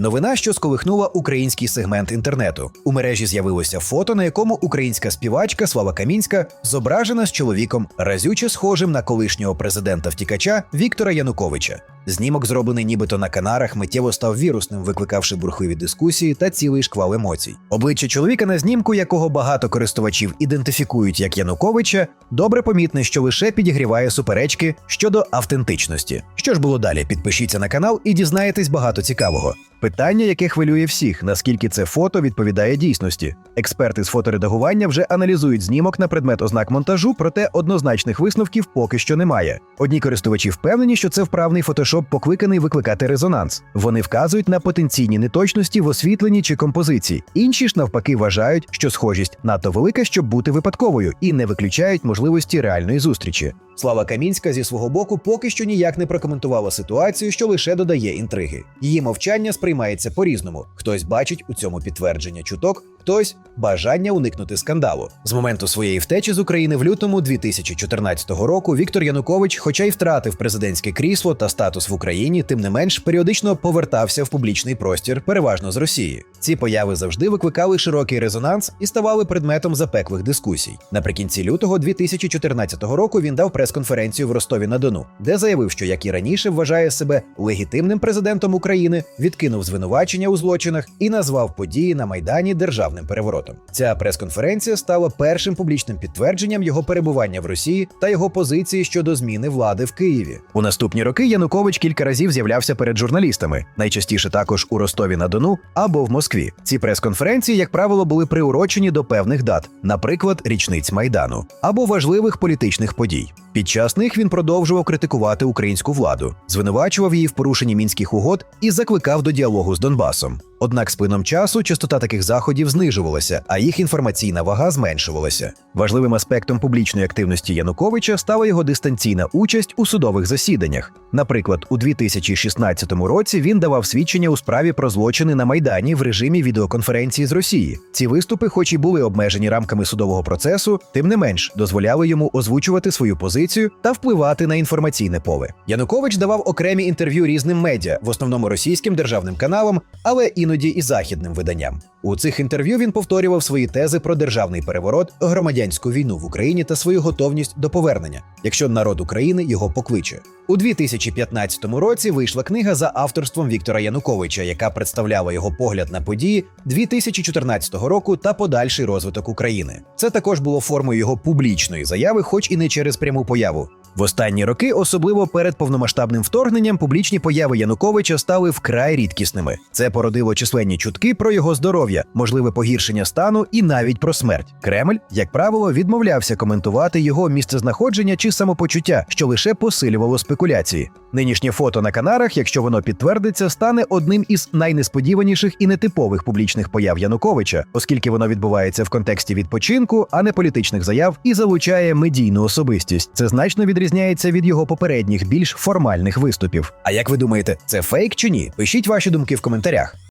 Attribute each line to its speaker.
Speaker 1: Новина, що сколихнула український сегмент інтернету. У мережі з'явилося фото, на якому українська співачка Слава Камінська зображена з чоловіком, разюче схожим на колишнього президента втікача Віктора Януковича. Знімок, зроблений нібито на Канарах, миттєво став вірусним, викликавши бурхливі дискусії та цілий шквал емоцій. Обличчя чоловіка на знімку, якого багато користувачів ідентифікують як Януковича, добре помітне, що лише підігріває суперечки щодо автентичності. Що ж було далі? Підпишіться на канал і дізнаєтесь багато цікавого. Питання, яке хвилює всіх, наскільки це фото відповідає дійсності. Експерти з фоторедагування вже аналізують знімок на предмет ознак монтажу, проте однозначних висновків поки що немає. Одні користувачі впевнені, що це вправний фотошоп, покликаний викликати резонанс. Вони вказують на потенційні неточності в освітленні чи композиції. Інші ж навпаки вважають, що схожість надто велика, щоб бути випадковою, і не виключають можливості реальної зустрічі. Слава Камінська зі свого боку поки що ніяк не прокоментувала ситуацію, що лише додає інтриги. Її мовчання сприймається по-різному. Хтось бачить у цьому підтвердження чуток, хтось бажання уникнути скандалу. З моменту своєї втечі з України в лютому 2014 року Віктор Янукович, хоча й втратив президентське крісло та статус в Україні, тим не менш періодично повертався в публічний простір, переважно з Росії. Ці появи завжди викликали широкий резонанс і ставали предметом запеклих дискусій. Наприкінці лютого 2014 року він дав прес-конференцію в Ростові на Дону, де заявив, що як і раніше вважає себе легітимним президентом України, відкинув звинувачення у злочинах і назвав події на майдані державним переворотом. Ця прес-конференція стала першим публічним підтвердженням його перебування в Росії та його позиції щодо зміни влади в Києві. У наступні роки Янукович кілька разів з'являвся перед журналістами, найчастіше також у Ростові на Дону або в Москві. Ці прес-конференції, як правило, були приурочені до певних дат, наприклад, річниць майдану або важливих політичних подій. Під час них він продовжував критикувати українську владу, звинувачував її в порушенні мінських угод і закликав до діалогу з Донбасом. Однак з плином часу частота таких заходів знижувалася, а їх інформаційна вага зменшувалася. Важливим аспектом публічної активності Януковича стала його дистанційна участь у судових засіданнях. Наприклад, у 2016 році він давав свідчення у справі про злочини на майдані в режимі відеоконференції з Росії. Ці виступи, хоч і були обмежені рамками судового процесу, тим не менш дозволяли йому озвучувати свою позицію та впливати на інформаційне поле. Янукович давав окремі інтерв'ю різним медіа, в основному російським державним каналам, але іноді і західним виданням. У цих інтерв'ю він повторював свої тези про державний переворот, громадянську війну в Україні та свою готовність до повернення, якщо народ України його покличе. У 2015 році вийшла книга за авторством Віктора Януковича, яка представляла його погляд на події 2014 року та подальший розвиток України. Це також було формою його публічної заяви, хоч і не через пряму появу. В останні роки, особливо перед повномасштабним вторгненням, публічні появи Януковича стали вкрай рідкісними. Це породило численні чутки про його здоров'я, можливе погіршення стану і навіть про смерть. Кремль, як правило, відмовлявся коментувати його місцезнаходження чи самопочуття, що лише посилювало спекуляції. Нинішнє фото на Канарах, якщо воно підтвердиться, стане одним із найнесподіваніших і нетипових публічних появ Януковича, оскільки воно відбувається в контексті відпочинку, а не політичних заяв, і залучає медійну особистість. Це значно відрізняється від його попередніх більш формальних виступів. А як ви думаєте, це фейк чи ні? Пишіть ваші думки в коментарях.